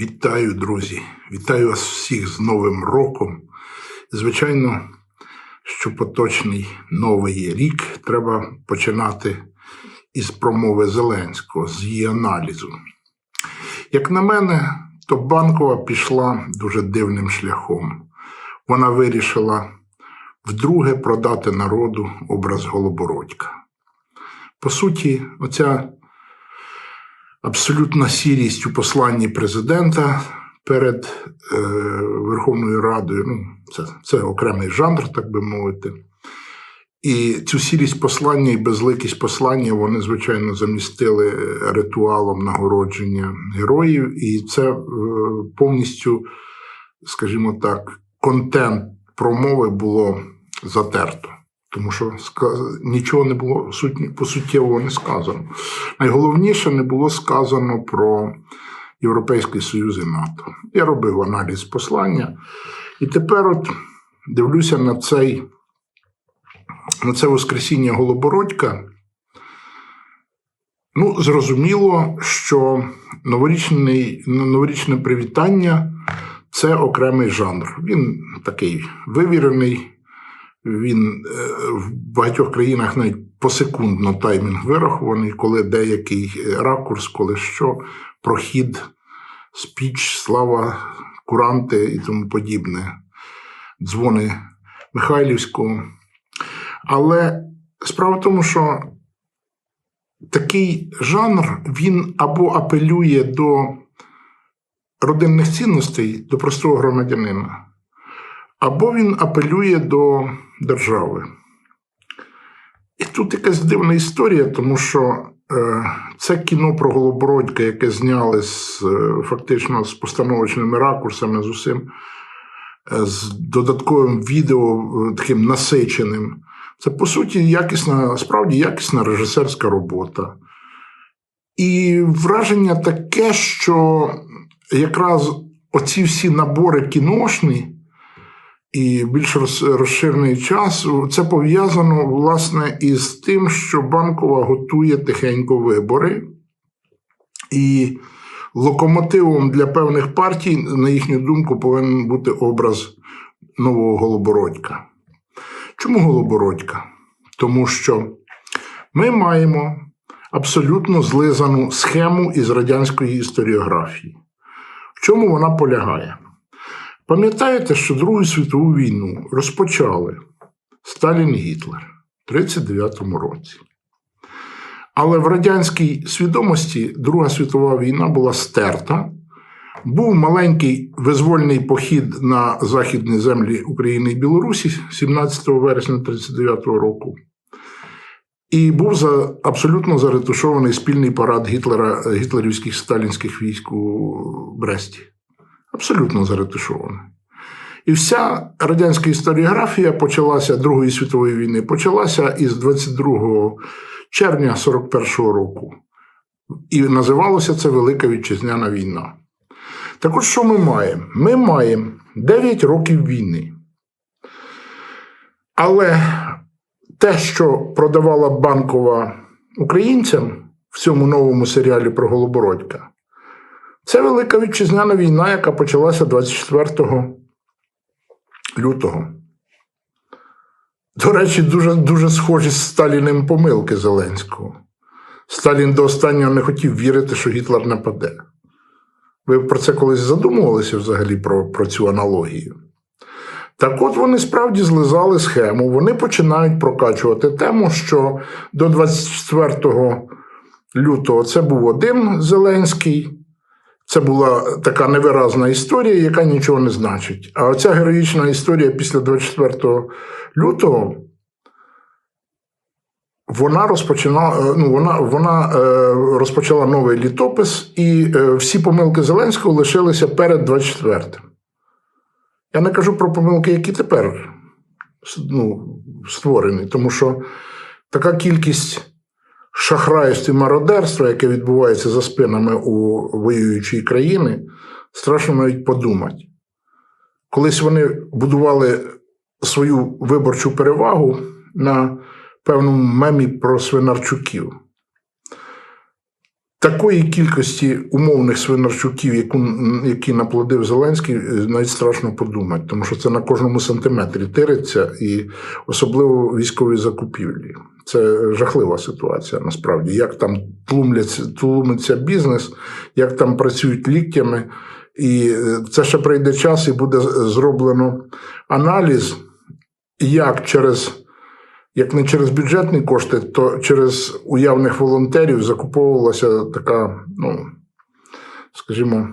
Вітаю, друзі! Вітаю вас всіх з Новим роком. Звичайно, що поточний новий рік треба починати із промови Зеленського, з її аналізу. Як на мене, то банкова пішла дуже дивним шляхом. Вона вирішила вдруге продати народу образ Голобородька. По суті, оця абсолютна сірість у посланні президента перед е, Верховною Радою. Ну, це, це окремий жанр, так би мовити. І цю сірість послання і безликість послання вони, звичайно, замістили ритуалом нагородження героїв, і це е, повністю, скажімо так, контент промови було затерто. Тому що нічого не було посуттєвого не сказано. Найголовніше не було сказано про Європейський Союз і НАТО. Я робив аналіз послання, і тепер от дивлюся на цей, на це Воскресіння Голобородька. Ну, зрозуміло, що новорічне привітання це окремий жанр. Він такий вивірений. Він е, в багатьох країнах навіть посекундно таймінг вирахований, коли деякий ракурс, коли що, прохід, спіч, слава, куранти і тому подібне, дзвони Михайлівського. Але справа в тому, що такий жанр він або апелює до родинних цінностей, до простого громадянина, або він апелює до держави. І тут якась дивна історія, тому що е, це кіно про Голобородька, яке зняли з, е, фактично з постановочними ракурсами, з усім, е, з додатковим відео, таким насиченим. Це, по суті, якісна, справді якісна режисерська робота. І враження таке, що якраз оці всі набори кіношні і більш розширений час, це пов'язано власне із тим, що банкова готує тихенько вибори, і локомотивом для певних партій, на їхню думку, повинен бути образ нового Голобородька. Чому Голобородька? Тому що ми маємо абсолютно злизану схему із радянської історіографії. В чому вона полягає? Пам'ятаєте, що Другу світову війну розпочали Сталін Гітлер в 1939 році. Але в радянській свідомості Друга світова війна була стерта. Був маленький визвольний похід на західні землі України і Білорусі 17 вересня 1939 року. І був за, абсолютно заретушований спільний парад Гітлера, гітлерівських сталінських військ у Бресті абсолютно заретушований. І вся радянська історіографія почалася Другої світової війни, почалася із 22 червня 41-го року. І називалося це Велика Вітчизняна війна. Так от що ми маємо? Ми маємо 9 років війни. Але те, що продавала банкова українцям в цьому новому серіалі про Голобородька, це Велика Вітчизняна війна, яка почалася 24 лютого. До речі, дуже дуже схожі з Сталіним помилки Зеленського. Сталін до останнього не хотів вірити, що Гітлер нападе. Ви про це колись задумувалися взагалі про, про цю аналогію. Так от вони справді злизали схему, вони починають прокачувати тему, що до 24 лютого це був один Зеленський. Це була така невиразна історія, яка нічого не значить. А оця героїчна історія після 24 лютого. Вона розпочала ну, вона, вона е, розпочала новий літопис, і е, всі помилки Зеленського лишилися перед 24-м. Я не кажу про помилки, які тепер ну, створені, тому що така кількість шахрайство і мародерство, яке відбувається за спинами у воюючої країни, страшно навіть подумати. Колись вони будували свою виборчу перевагу на певному мемі про свинарчуків. такої кількості умовних свинарчуків, яку, які наплодив Зеленський, навіть страшно подумати, тому що це на кожному сантиметрі тириться, і особливо військові закупівлі. Це жахлива ситуація насправді. Як там тлумиться бізнес, як там працюють ліктями. І е, це ще прийде час, і буде зроблено аналіз, як через як не через бюджетні кошти, то через уявних волонтерів закуповувалася така, ну, скажімо,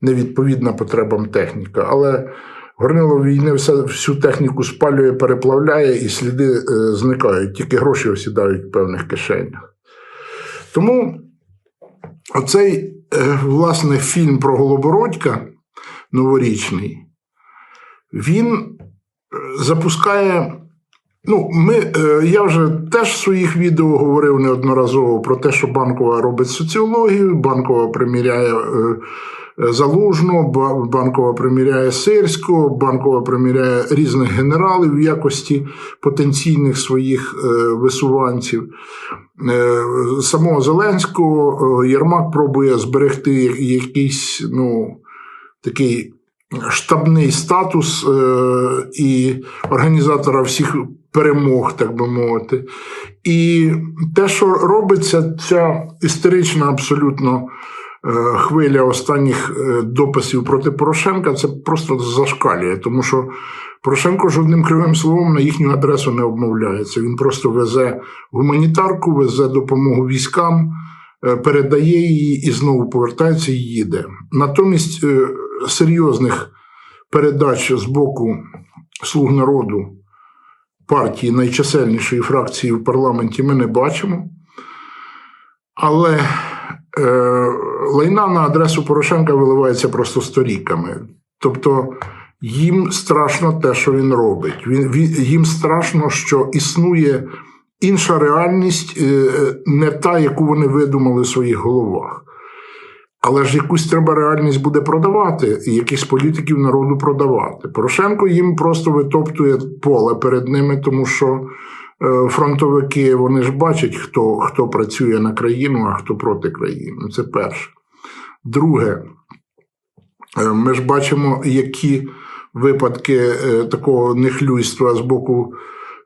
невідповідна потребам техніка. Але горнило війни всю техніку спалює, переплавляє, і сліди е, зникають, тільки гроші осідають в певних кишенях. Тому оцей, е, власне, фільм про Голобородька новорічний, він е, запускає. Ну, ми, е, я вже теж в своїх відео говорив неодноразово про те, що банкова робить соціологію, банкова приміряє е, залужну, банкова приміряє сирського, банкова приміряє різних генералів в якості потенційних своїх е, висуванців. Самого Зеленського Єрмак пробує зберегти якийсь ну, такий штабний статус і організатора всіх перемог, так би мовити. І те, що робиться, ця історична абсолютно е, хвиля останніх е, дописів проти Порошенка, це просто зашкалює, тому що Порошенко жодним кривим словом на їхню адресу не обмовляється. Він просто везе гуманітарку, везе допомогу військам. Е, передає її і знову повертається і їде. Натомість серйозних передач з боку слуг народу партії найчисельнішої фракції в парламенті ми не бачимо. Але е, лайна на адресу Порошенка виливається просто сторіками. Тобто їм страшно те, що він робить. Він, Їм страшно, що існує інша реальність, е, не та, яку вони видумали в своїх головах. Але ж якусь треба реальність буде продавати, і якихось політиків народу продавати. Порошенко їм просто витоптує поле перед ними, тому що е, фронтовики вони ж бачать, хто хто працює на країну, а хто проти країни. Це перше. Друге, е, ми ж бачимо, які випадки е, такого нехлюйства з боку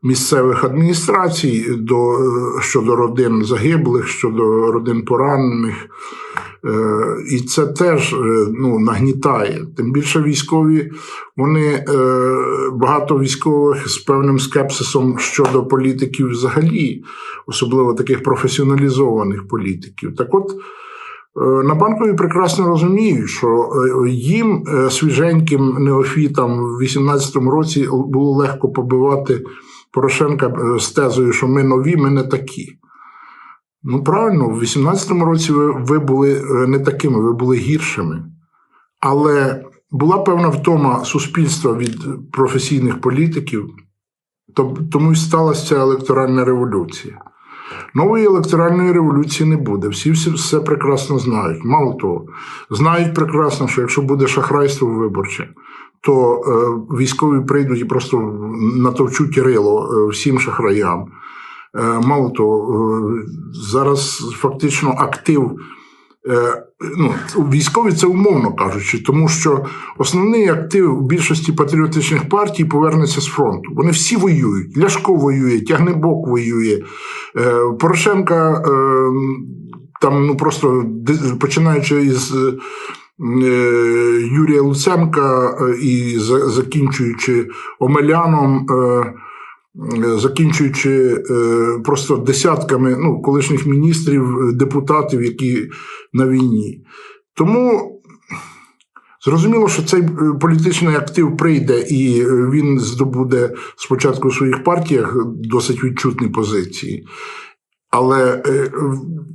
місцевих адміністрацій до, щодо родин загиблих, щодо родин поранених. Е, і це теж е, ну, нагнітає. Тим більше військові, вони е, багато військових з певним скепсисом щодо політиків взагалі, особливо таких професіоналізованих політиків. Так от. На банкові прекрасно розуміють, що їм свіженьким неофітам в 2018 році було легко побивати Порошенка з тезою, що ми нові, ми не такі. Ну, правильно, в 18-му році ви, ви були е, не такими, ви були гіршими. Але була певна втома суспільства від професійних політиків, тому й сталася електоральна революція. Нової електоральної революції не буде. Всі все прекрасно знають. Мало того, знають прекрасно, що якщо буде шахрайство виборче, то е, військові прийдуть і просто натовчуть рило е, всім шахраям. Е, мало того, е, зараз фактично актив. Е, ну, Військові це умовно кажучи, тому що основний актив більшості патріотичних партій повернеться з фронту. Вони всі воюють. Ляшко воює, Тягнебок воює. Порошенка там ну просто починаючи із Юрія Луценка і закінчуючи Омеляном закінчуючи е, просто десятками ну, колишніх міністрів, депутатів, які на війні. Тому зрозуміло, що цей е, політичний актив прийде і він здобуде спочатку в своїх партіях досить відчутні позиції. Але е,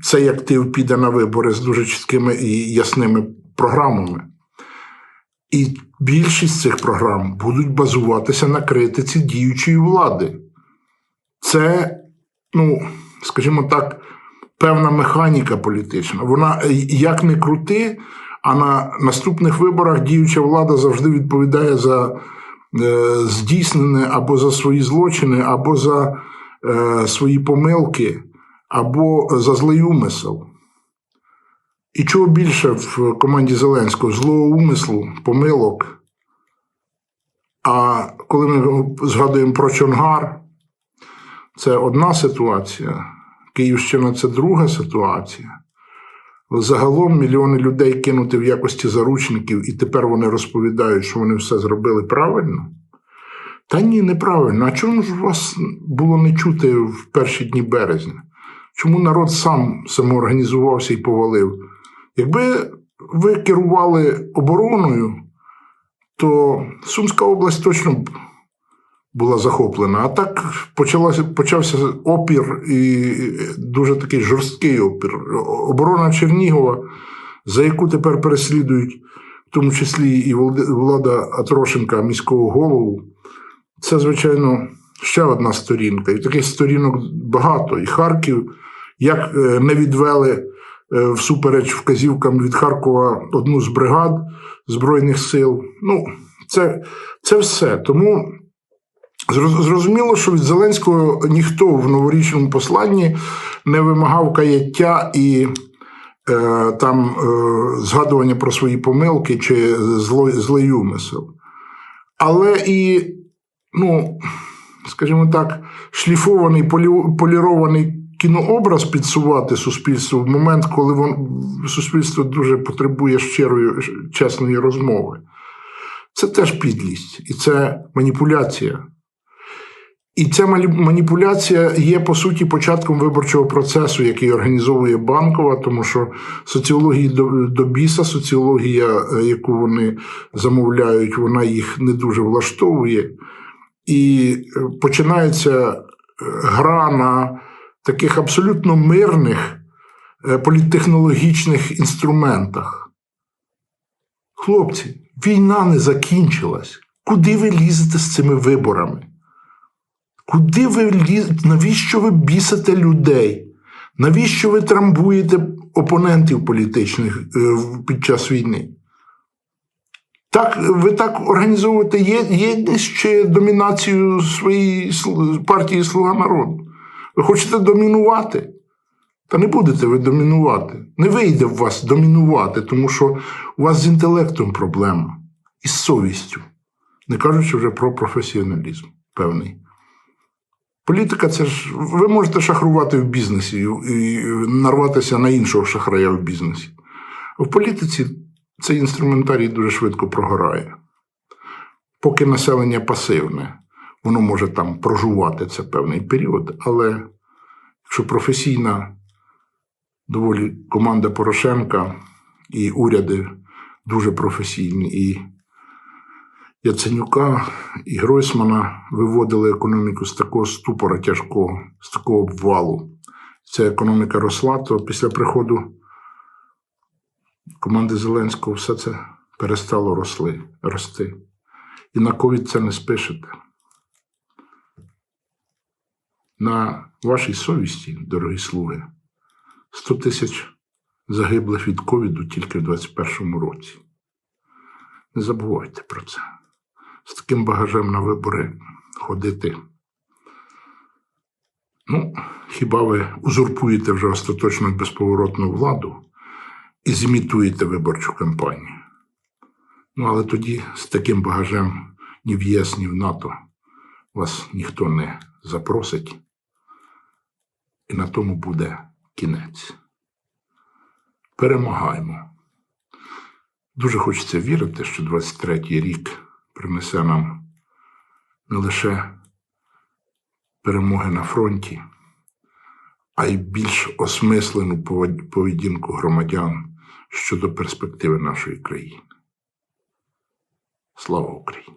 цей актив піде на вибори з дуже чіткими і ясними програмами. І більшість цих програм будуть базуватися на критиці діючої влади. Це, ну, скажімо так, певна механіка політична. Вона як не крути, а на наступних виборах діюча влада завжди відповідає за е, здійснене або за свої злочини, або за е, свої помилки, або за злий умисел. І чого більше в команді Зеленського злого умислу, помилок. А коли ми згадуємо про Чонгар, це одна ситуація. Київщина це друга ситуація. Загалом мільйони людей кинути в якості заручників, і тепер вони розповідають, що вони все зробили правильно. Та ні, неправильно. А чому ж вас було не чути в перші дні березня? Чому народ сам самоорганізувався і повалив? Якби ви керували обороною, то Сумська область точно б була захоплена. А так почалося, почався опір і дуже такий жорсткий опір. Оборона Чернігова, за яку тепер переслідують, в тому числі і влада Атрошенка, міського голову. Це, звичайно, ще одна сторінка. І таких сторінок багато. І Харків, як е, не відвели всупереч вказівкам від Харкова одну з бригад Збройних сил. Ну, це, це все. Тому зрозуміло, що від Зеленського ніхто в новорічному посланні не вимагав каяття і е, там е, згадування про свої помилки чи зло, злий умисел. Але і, ну, скажімо так, шліфований, полірований кінообраз підсувати суспільству в момент, коли вон, суспільство дуже потребує щирої, чесної розмови. Це теж підлість, і це маніпуляція. І ця маніпуляція є по суті початком виборчого процесу, який організовує банкова, тому що соціології до, до біса, соціологія, е, яку вони замовляють, вона їх не дуже влаштовує. І е, починається е, гра на таких абсолютно мирних е, політтехнологічних інструментах. Хлопці, війна не закінчилась. Куди ви лізете з цими виборами? Куди ви лізете? Навіщо ви бісите людей? Навіщо ви трамбуєте опонентів політичних е, під час війни? Так, ви так організовуєте єдність чи домінацію своєї партії Слуга народу? Ви хочете домінувати? Та не будете ви домінувати. Не вийде в вас домінувати, тому що у вас з інтелектом проблема і з совістю, не кажучи вже про професіоналізм певний. Політика це ж ви можете шахрувати в бізнесі і нарватися на іншого шахрая в бізнесі. В політиці цей інструментарій дуже швидко прогорає. Поки населення пасивне, воно може там прожувати це певний період, але якщо професійна доволі команда Порошенка і уряди дуже професійні, і Яценюка і Гройсмана виводили економіку з такого ступора тяжкого, з такого обвалу. Ця економіка росла, то після приходу команди Зеленського все це перестало росли, рости. І на ковід це не спишете. На вашій совісті, дорогі слуги, 100 тисяч загиблих від ковіду тільки в 2021 році. Не забувайте про це. З таким багажем на вибори ходити. Ну, хіба ви узурпуєте вже остаточно безповоротну владу і зімітуєте виборчу кампанію? Ну, але тоді з таким багажем ні в ЄС, ні в НАТО вас ніхто не запросить, і на тому буде кінець. Перемагаємо. Дуже хочеться вірити, що 23-й рік принесе нам не лише перемоги на фронті, а й більш осмислену поведінку громадян щодо перспективи нашої країни. Слава Україні!